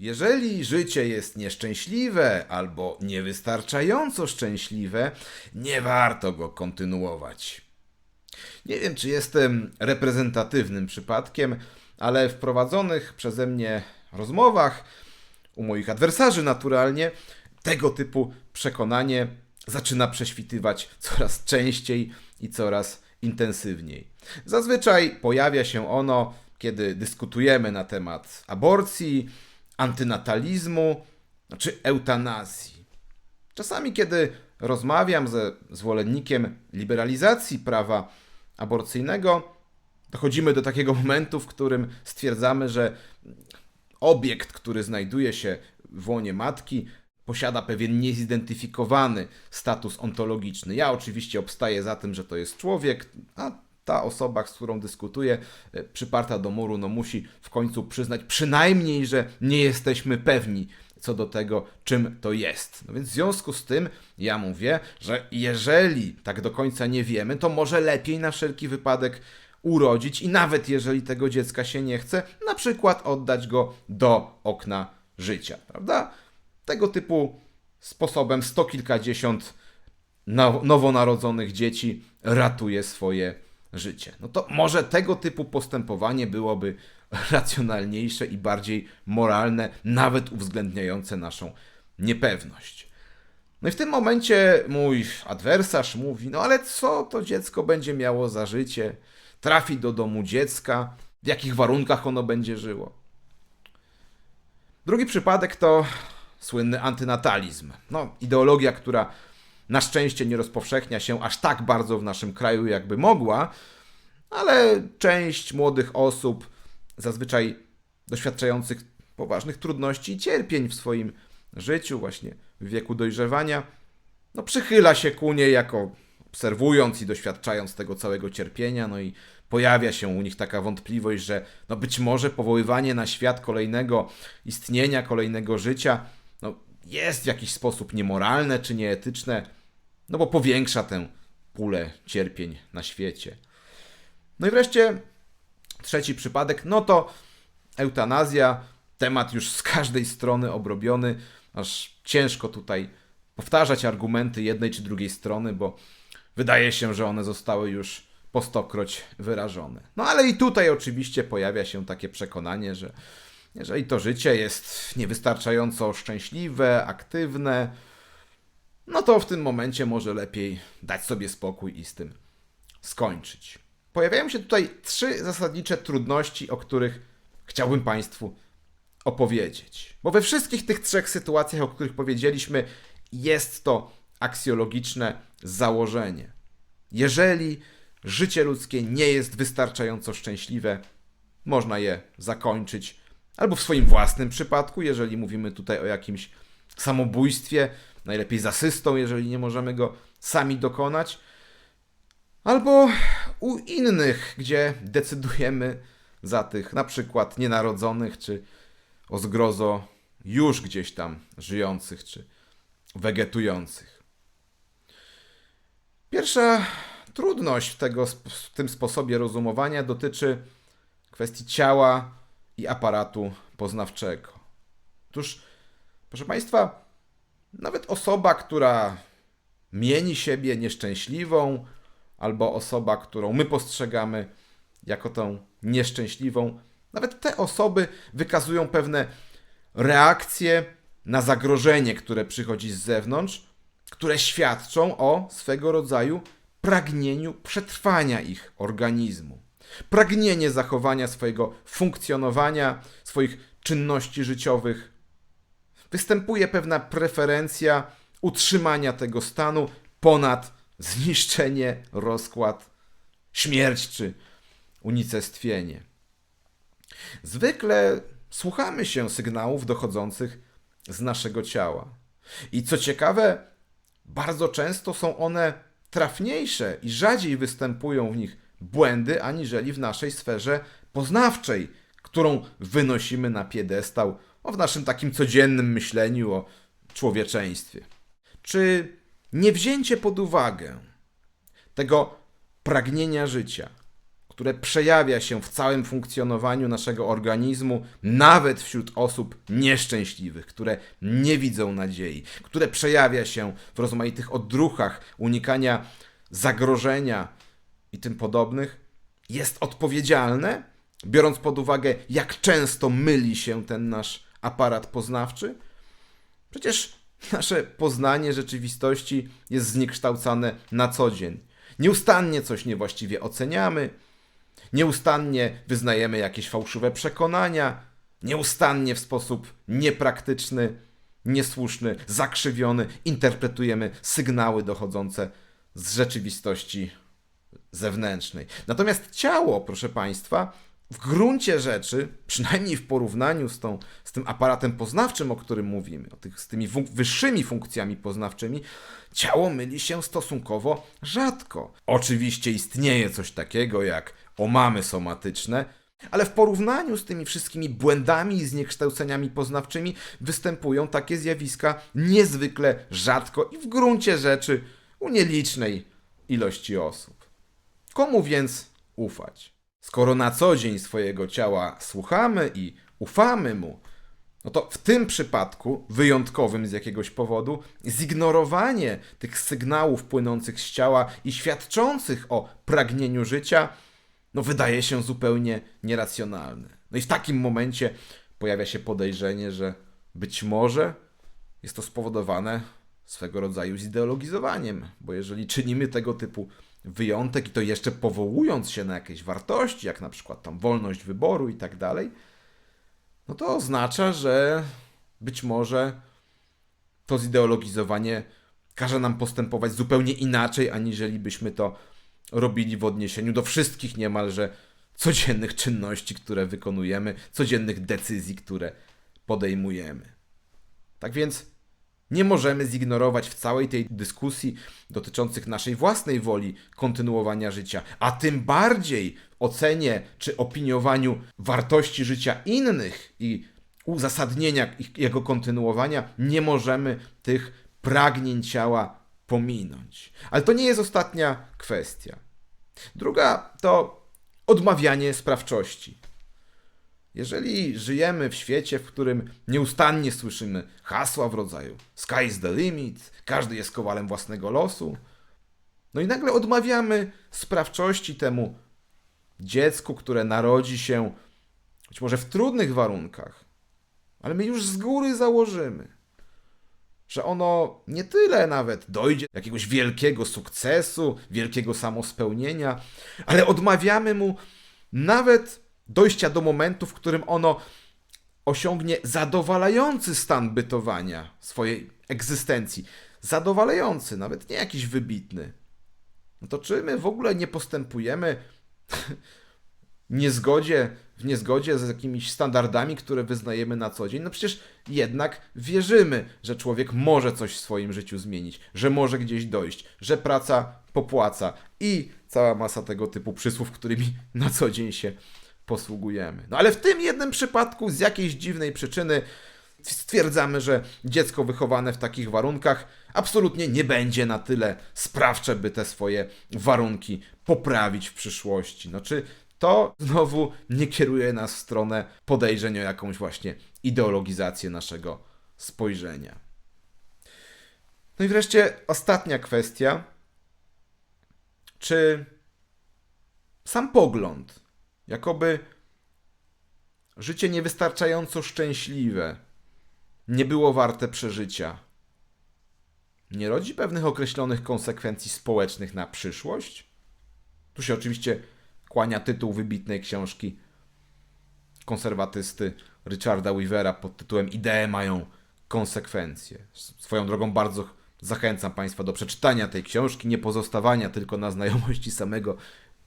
Jeżeli życie jest nieszczęśliwe albo niewystarczająco szczęśliwe, nie warto go kontynuować. Nie wiem, czy jestem reprezentatywnym przypadkiem, ale w prowadzonych przeze mnie rozmowach, u moich adwersarzy naturalnie, tego typu przekonanie zaczyna prześwitywać coraz częściej i coraz intensywniej. Zazwyczaj pojawia się ono, kiedy dyskutujemy na temat aborcji, antynatalizmu czy eutanazji. Czasami, kiedy rozmawiam ze zwolennikiem liberalizacji prawa aborcyjnego, dochodzimy do takiego momentu, w którym stwierdzamy, że obiekt, który znajduje się w łonie matki, posiada pewien niezidentyfikowany status ontologiczny. Ja oczywiście obstaję za tym, że to jest człowiek, a ta osoba, z którą dyskutuję, e, przyparta do muru, no musi w końcu przyznać przynajmniej, że nie jesteśmy pewni co do tego, czym to jest. No więc w związku z tym ja mówię, że jeżeli tak do końca nie wiemy, to może lepiej na wszelki wypadek urodzić i nawet jeżeli tego dziecka się nie chce, na przykład oddać go do okna życia, prawda? Tego typu sposobem sto kilkadziesiąt now- nowonarodzonych dzieci ratuje swoje życie. No to może tego typu postępowanie byłoby racjonalniejsze i bardziej moralne, nawet uwzględniające naszą niepewność. No i w tym momencie mój adwersarz mówi: No ale co to dziecko będzie miało za życie? Trafi do domu dziecka, w jakich warunkach ono będzie żyło? Drugi przypadek to słynny antynatalizm. No, ideologia, która na szczęście nie rozpowszechnia się aż tak bardzo w naszym kraju, jakby mogła, ale część młodych osób, zazwyczaj doświadczających poważnych trudności i cierpień w swoim życiu, właśnie w wieku dojrzewania, no przychyla się ku niej jako obserwując i doświadczając tego całego cierpienia, no i pojawia się u nich taka wątpliwość, że no być może powoływanie na świat kolejnego istnienia, kolejnego życia, no jest w jakiś sposób niemoralne czy nieetyczne, no bo powiększa tę pulę cierpień na świecie. No i wreszcie trzeci przypadek, no to eutanazja, temat już z każdej strony obrobiony, aż ciężko tutaj powtarzać argumenty jednej czy drugiej strony, bo wydaje się, że one zostały już po stokroć wyrażone. No ale i tutaj oczywiście pojawia się takie przekonanie, że jeżeli to życie jest niewystarczająco szczęśliwe, aktywne, no to w tym momencie może lepiej dać sobie spokój i z tym skończyć. Pojawiają się tutaj trzy zasadnicze trudności, o których chciałbym Państwu opowiedzieć. Bo we wszystkich tych trzech sytuacjach, o których powiedzieliśmy, jest to aksjologiczne założenie. Jeżeli życie ludzkie nie jest wystarczająco szczęśliwe, można je zakończyć, albo w swoim własnym przypadku, jeżeli mówimy tutaj o jakimś samobójstwie, najlepiej z asystą, jeżeli nie możemy go sami dokonać, albo u innych, gdzie decydujemy za tych na przykład nienarodzonych, czy o zgrozo już gdzieś tam żyjących, czy wegetujących. Pierwsza trudność tego, w tym sposobie rozumowania dotyczy kwestii ciała i aparatu poznawczego. Otóż, proszę Państwa, nawet osoba, która mieni siebie nieszczęśliwą, albo osoba, którą my postrzegamy jako tą nieszczęśliwą, nawet te osoby wykazują pewne reakcje na zagrożenie, które przychodzi z zewnątrz, które świadczą o swego rodzaju pragnieniu przetrwania ich organizmu. Pragnienie zachowania swojego funkcjonowania, swoich czynności życiowych. Występuje pewna preferencja utrzymania tego stanu ponad zniszczenie, rozkład, śmierć czy unicestwienie. Zwykle słuchamy się sygnałów dochodzących z naszego ciała. I co ciekawe, bardzo często są one trafniejsze i rzadziej występują w nich błędy, aniżeli w naszej sferze poznawczej, którą wynosimy na piedestał o w naszym takim codziennym myśleniu o człowieczeństwie. Czy niewzięcie pod uwagę tego pragnienia życia, które przejawia się w całym funkcjonowaniu naszego organizmu, nawet wśród osób nieszczęśliwych, które nie widzą nadziei, które przejawia się w rozmaitych odruchach unikania zagrożenia i tym podobnych, jest odpowiedzialne, biorąc pod uwagę, jak często myli się ten nasz aparat poznawczy? Przecież nasze poznanie rzeczywistości jest zniekształcane na co dzień. Nieustannie coś niewłaściwie oceniamy, nieustannie wyznajemy jakieś fałszywe przekonania, nieustannie w sposób niepraktyczny, niesłuszny, zakrzywiony interpretujemy sygnały dochodzące z rzeczywistości zewnętrznej. Natomiast ciało, proszę Państwa, w gruncie rzeczy, przynajmniej w porównaniu z, tą, z tym aparatem poznawczym, o którym mówimy, o tych, z tymi wyższymi funkcjami poznawczymi, ciało myli się stosunkowo rzadko. Oczywiście istnieje coś takiego jak omamy somatyczne, ale w porównaniu z tymi wszystkimi błędami i zniekształceniami poznawczymi występują takie zjawiska niezwykle rzadko i w gruncie rzeczy u nielicznej ilości osób. Komu więc ufać? Skoro na co dzień swojego ciała słuchamy i ufamy mu, no to w tym przypadku, wyjątkowym z jakiegoś powodu, zignorowanie tych sygnałów płynących z ciała i świadczących o pragnieniu życia, no wydaje się zupełnie nieracjonalne. No i w takim momencie pojawia się podejrzenie, że być może jest to spowodowane swego rodzaju zideologizowaniem, bo jeżeli czynimy tego typu wyjątek i to jeszcze powołując się na jakieś wartości, jak na przykład tam wolność wyboru i tak dalej, no to oznacza, że być może to zideologizowanie każe nam postępować zupełnie inaczej, aniżeli byśmy to robili w odniesieniu do wszystkich niemalże codziennych czynności, które wykonujemy, codziennych decyzji, które podejmujemy. Tak więc nie możemy zignorować w całej tej dyskusji dotyczących naszej własnej woli kontynuowania życia, a tym bardziej w ocenie czy opiniowaniu wartości życia innych i uzasadnienia ich- jego kontynuowania, nie możemy tych pragnień ciała pominąć. Ale to nie jest ostatnia kwestia. Druga to odmawianie sprawczości. Jeżeli żyjemy w świecie, w którym nieustannie słyszymy hasła w rodzaju sky's the limit, każdy jest kowalem własnego losu, no i nagle odmawiamy sprawczości temu dziecku, które narodzi się być może w trudnych warunkach, ale my już z góry założymy, że ono nie tyle nawet dojdzie do jakiegoś wielkiego sukcesu, wielkiego samospełnienia, ale odmawiamy mu nawet dojścia do momentu, w którym ono osiągnie zadowalający stan bytowania swojej egzystencji. Zadowalający, nawet nie jakiś wybitny. No to czy my w ogóle nie postępujemy niezgodzie, w niezgodzie z jakimiś standardami, które wyznajemy na co dzień? No przecież jednak wierzymy, że człowiek może coś w swoim życiu zmienić, że może gdzieś dojść, że praca popłaca i cała masa tego typu przysłów, którymi na co dzień się posługujemy. No ale w tym jednym przypadku z jakiejś dziwnej przyczyny stwierdzamy, że dziecko wychowane w takich warunkach absolutnie nie będzie na tyle sprawcze, by te swoje warunki poprawić w przyszłości. No czy to znowu nie kieruje nas w stronę podejrzeń o jakąś właśnie ideologizację naszego spojrzenia. No i wreszcie ostatnia kwestia. Czy sam pogląd, jakoby życie niewystarczająco szczęśliwe nie było warte przeżycia, nie rodzi pewnych określonych konsekwencji społecznych na przyszłość? Tu się oczywiście kłania tytuł wybitnej książki konserwatysty Richarda Weavera pod tytułem Idee mają konsekwencje. Swoją drogą bardzo zachęcam Państwa do przeczytania tej książki, nie pozostawania tylko na znajomości samego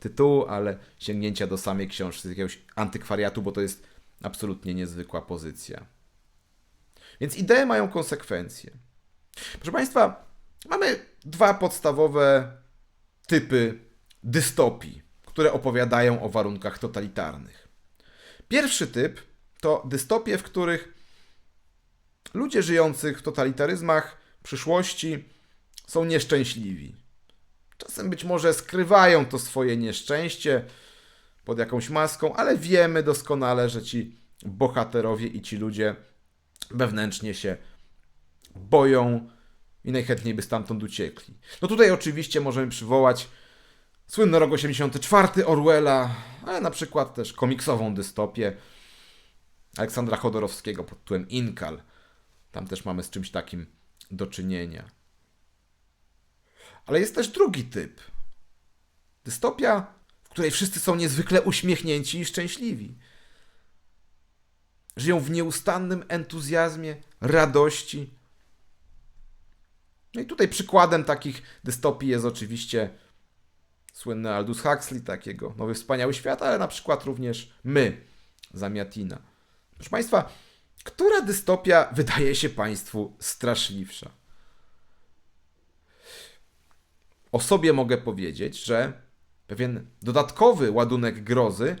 tytułu, ale sięgnięcia do samej książki, z jakiegoś antykwariatu, bo to jest absolutnie niezwykła pozycja. Więc idee mają konsekwencje. Proszę Państwa, mamy dwa podstawowe typy dystopii, które opowiadają o warunkach totalitarnych. Pierwszy typ to dystopie, w których ludzie żyjący w totalitaryzmach przyszłości są nieszczęśliwi. Czasem być może skrywają to swoje nieszczęście pod jakąś maską, ale wiemy doskonale, że ci bohaterowie i ci ludzie wewnętrznie się boją i najchętniej by stamtąd uciekli. No tutaj oczywiście możemy przywołać słynny rok 84 Orwella, ale na przykład też komiksową dystopię Aleksandra Chodorowskiego pod tytułem Inkal. Tam też mamy z czymś takim do czynienia. Ale jest też drugi typ. Dystopia, w której wszyscy są niezwykle uśmiechnięci i szczęśliwi. Żyją w nieustannym entuzjazmie, radości. No i tutaj przykładem takich dystopii jest oczywiście słynny Aldous Huxley, takiego Nowy Wspaniały Świat, ale na przykład również My, Zamiatina. Proszę Państwa, która dystopia wydaje się Państwu straszliwsza? O sobie mogę powiedzieć, że pewien dodatkowy ładunek grozy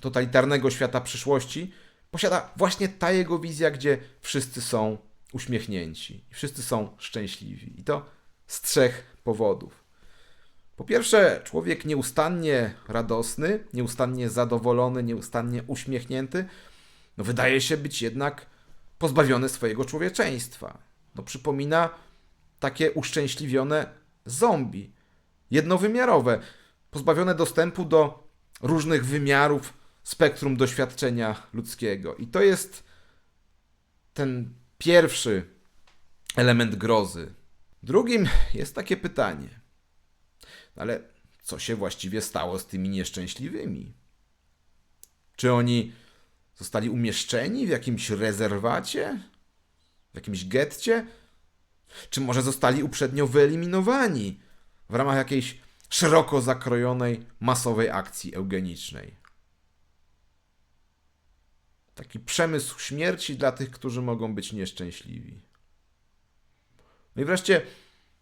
totalitarnego świata przyszłości posiada właśnie ta jego wizja, gdzie wszyscy są uśmiechnięci, wszyscy są szczęśliwi. I to z trzech powodów. Po pierwsze, człowiek nieustannie radosny, nieustannie zadowolony, nieustannie uśmiechnięty, no wydaje się być jednak pozbawiony swojego człowieczeństwa. No przypomina takie uszczęśliwione zombie, jednowymiarowe, pozbawione dostępu do różnych wymiarów spektrum doświadczenia ludzkiego. I to jest ten pierwszy element grozy. Drugim jest takie pytanie: ale co się właściwie stało z tymi nieszczęśliwymi? Czy oni zostali umieszczeni w jakimś rezerwacie? W jakimś getcie? Czy może zostali uprzednio wyeliminowani w ramach jakiejś szeroko zakrojonej masowej akcji eugenicznej? Taki przemysł śmierci dla tych, którzy mogą być nieszczęśliwi. No i wreszcie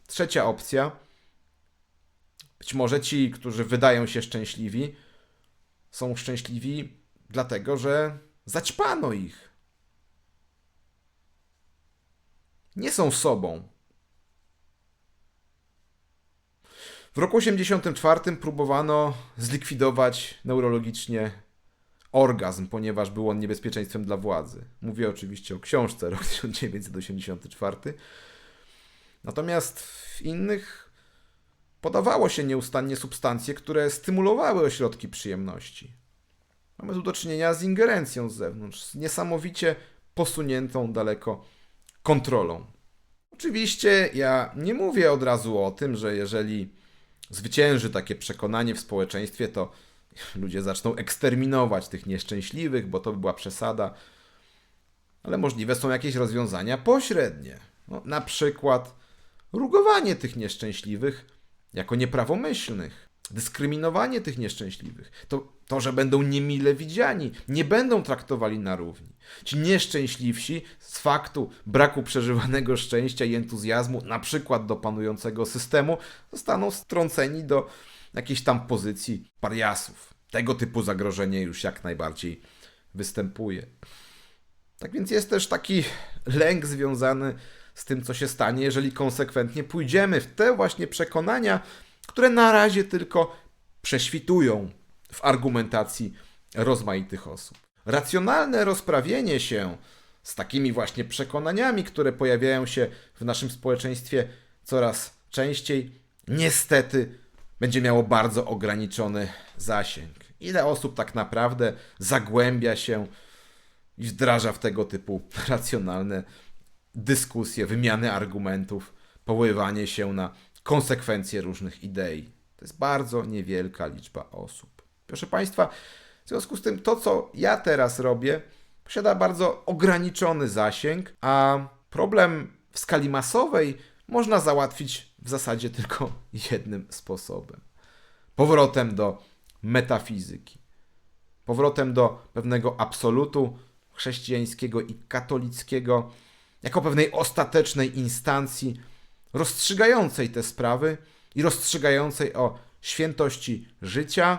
trzecia opcja. Być może ci, którzy wydają się szczęśliwi, są szczęśliwi dlatego, że zaćpano ich. Nie są sobą. W roku 1984 próbowano zlikwidować neurologicznie orgazm, ponieważ był on niebezpieczeństwem dla władzy. Mówię oczywiście o książce rok 1984. Natomiast w innych podawało się nieustannie substancje, które stymulowały ośrodki przyjemności. Mamy tu do czynienia z ingerencją z zewnątrz, z niesamowicie posuniętą daleko kontrolą. Oczywiście ja nie mówię od razu o tym, że jeżeli zwycięży takie przekonanie w społeczeństwie, to ludzie zaczną eksterminować tych nieszczęśliwych, bo to by była przesada. Ale możliwe są jakieś rozwiązania pośrednie. No, na przykład rugowanie tych nieszczęśliwych jako nieprawomyślnych, dyskryminowanie tych nieszczęśliwych, to, to, że będą niemile widziani, nie będą traktowali na równi. Ci nieszczęśliwsi z faktu braku przeżywanego szczęścia i entuzjazmu, na przykład do panującego systemu, zostaną strąceni do jakiejś tam pozycji pariasów. Tego typu zagrożenie już jak najbardziej występuje. Tak więc jest też taki lęk związany z tym, co się stanie, jeżeli konsekwentnie pójdziemy w te właśnie przekonania, które na razie tylko prześwitują w argumentacji rozmaitych osób. Racjonalne rozprawienie się z takimi właśnie przekonaniami, które pojawiają się w naszym społeczeństwie coraz częściej, niestety będzie miało bardzo ograniczony zasięg. Ile osób tak naprawdę zagłębia się i wdraża w tego typu racjonalne dyskusje, wymiany argumentów, poływanie się na konsekwencje różnych idei. To jest bardzo niewielka liczba osób. Proszę Państwa, w związku z tym to, co ja teraz robię, posiada bardzo ograniczony zasięg, a problem w skali masowej można załatwić w zasadzie tylko jednym sposobem. Powrotem do metafizyki. Powrotem do pewnego absolutu chrześcijańskiego i katolickiego, jako pewnej ostatecznej instancji rozstrzygającej te sprawy i rozstrzygającej o świętości życia,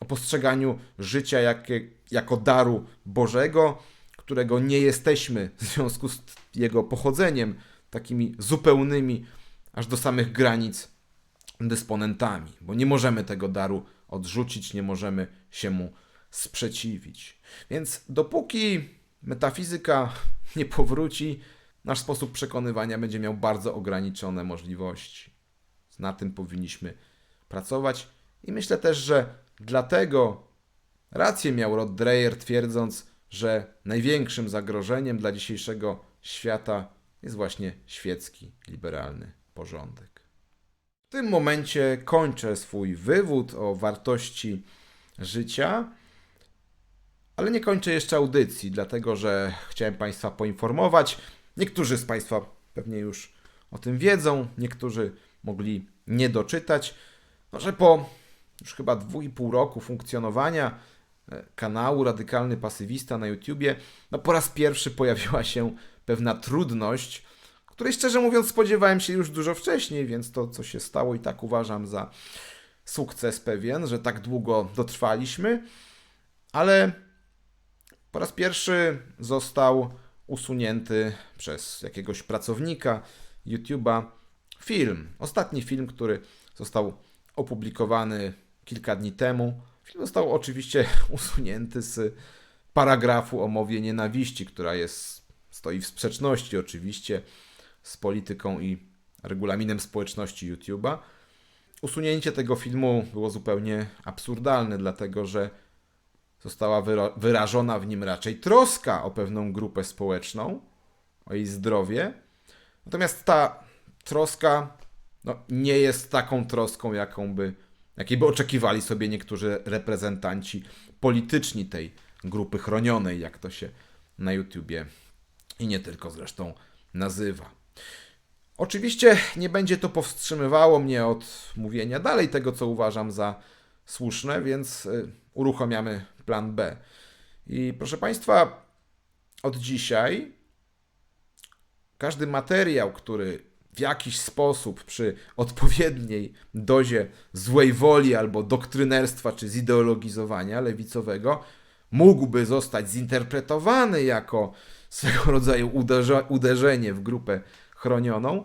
o postrzeganiu życia jak, jako daru Bożego, którego nie jesteśmy w związku z jego pochodzeniem takimi zupełnymi, aż do samych granic dysponentami, bo nie możemy tego daru odrzucić, nie możemy się mu sprzeciwić. Więc dopóki metafizyka nie powróci, nasz sposób przekonywania będzie miał bardzo ograniczone możliwości. Na tym powinniśmy pracować i myślę też, że dlatego rację miał Rod Dreyer twierdząc, że największym zagrożeniem dla dzisiejszego świata jest właśnie świecki, liberalny porządek. W tym momencie kończę swój wywód o wartości życia, ale nie kończę jeszcze audycji, dlatego że chciałem Państwa poinformować. Niektórzy z Państwa pewnie już o tym wiedzą, niektórzy mogli nie doczytać, no, że po już chyba dwóch i pół roku funkcjonowania e, kanału Radykalny Pasywista na YouTubie, no po raz pierwszy pojawiła się pewna trudność, której szczerze mówiąc spodziewałem się już dużo wcześniej, więc to, co się stało i tak uważam za sukces pewien, że tak długo dotrwaliśmy, ale po raz pierwszy został usunięty przez jakiegoś pracownika YouTube'a film. Ostatni film, który został opublikowany kilka dni temu. Film został oczywiście usunięty z paragrafu o mowie nienawiści, która jest, stoi w sprzeczności oczywiście z polityką i regulaminem społeczności YouTube'a. Usunięcie tego filmu było zupełnie absurdalne, dlatego że została wyra- wyrażona w nim raczej troska o pewną grupę społeczną, o jej zdrowie. Natomiast ta troska no, nie jest taką troską, jaką by, jakiej by oczekiwali sobie niektórzy reprezentanci polityczni tej grupy chronionej, jak to się na YouTubie i nie tylko zresztą nazywa. Oczywiście nie będzie to powstrzymywało mnie od mówienia dalej tego, co uważam za słuszne, więc y, uruchamiamy plan B. I proszę Państwa, od dzisiaj każdy materiał, który w jakiś sposób przy odpowiedniej dozie złej woli albo doktrynerstwa czy zideologizowania lewicowego mógłby zostać zinterpretowany jako swego rodzaju uderze, uderzenie w grupę chronioną.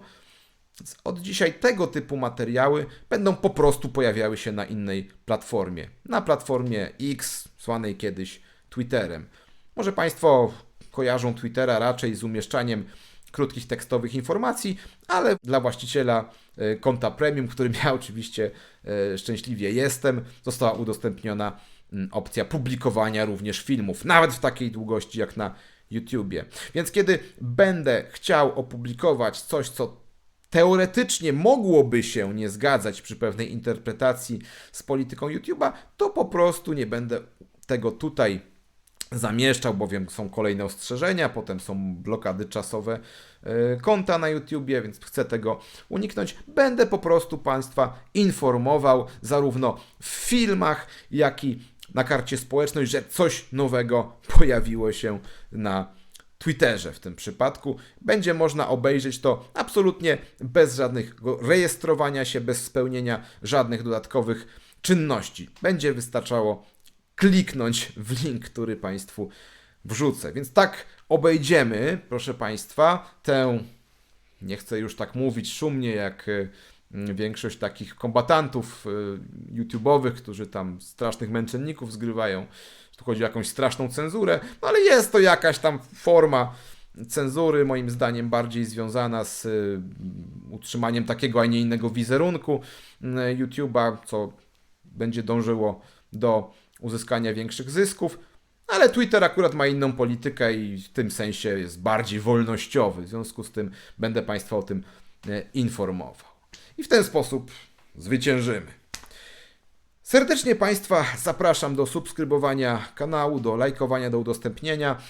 Więc od dzisiaj tego typu materiały będą po prostu pojawiały się na innej platformie. Na platformie X, zwanej kiedyś Twitterem. Może Państwo kojarzą Twittera raczej z umieszczaniem krótkich tekstowych informacji, ale dla właściciela e, konta premium, którym ja oczywiście e, szczęśliwie jestem, została udostępniona mm, opcja publikowania również filmów, nawet w takiej długości jak na YouTubie. Więc kiedy będę chciał opublikować coś, co teoretycznie mogłoby się nie zgadzać przy pewnej interpretacji z polityką YouTube'a, to po prostu nie będę tego tutaj zamieszczał, bowiem są kolejne ostrzeżenia, potem są blokady czasowe e, konta na YouTubie, więc chcę tego uniknąć. Będę po prostu Państwa informował zarówno w filmach, jak i na karcie społecznej, że coś nowego pojawiło się na Twitterze w tym przypadku. Będzie można obejrzeć to absolutnie bez żadnego rejestrowania się, bez spełnienia żadnych dodatkowych czynności. Będzie wystarczało kliknąć w link, który Państwu wrzucę. Więc tak obejdziemy, proszę Państwa, tę, nie chcę już tak mówić szumnie jak y, większość takich kombatantów y, YouTube'owych, którzy tam strasznych męczenników zgrywają. Tu chodzi o jakąś straszną cenzurę, no ale jest to jakaś tam forma cenzury, moim zdaniem bardziej związana z y, utrzymaniem takiego, a nie innego wizerunku YouTube'a, co będzie dążyło do uzyskania większych zysków, ale Twitter akurat ma inną politykę i w tym sensie jest bardziej wolnościowy. W związku z tym będę Państwa o tym e, informował. I w ten sposób zwyciężymy. Serdecznie Państwa zapraszam do subskrybowania kanału, do lajkowania, do udostępnienia.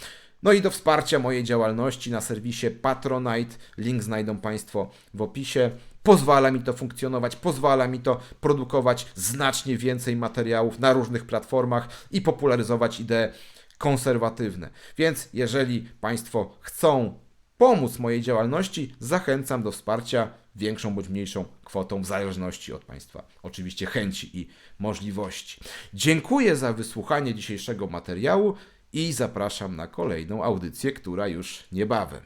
No i do wsparcia mojej działalności na serwisie Patronite. Link znajdą Państwo w opisie. Pozwala mi to funkcjonować, pozwala mi to produkować znacznie więcej materiałów na różnych platformach i popularyzować idee konserwatywne. Więc jeżeli Państwo chcą pomóc mojej działalności, zachęcam do wsparcia większą bądź mniejszą kwotą w zależności od Państwa oczywiście chęci i możliwości. Dziękuję za wysłuchanie dzisiejszego materiału i zapraszam na kolejną audycję, która już niebawem.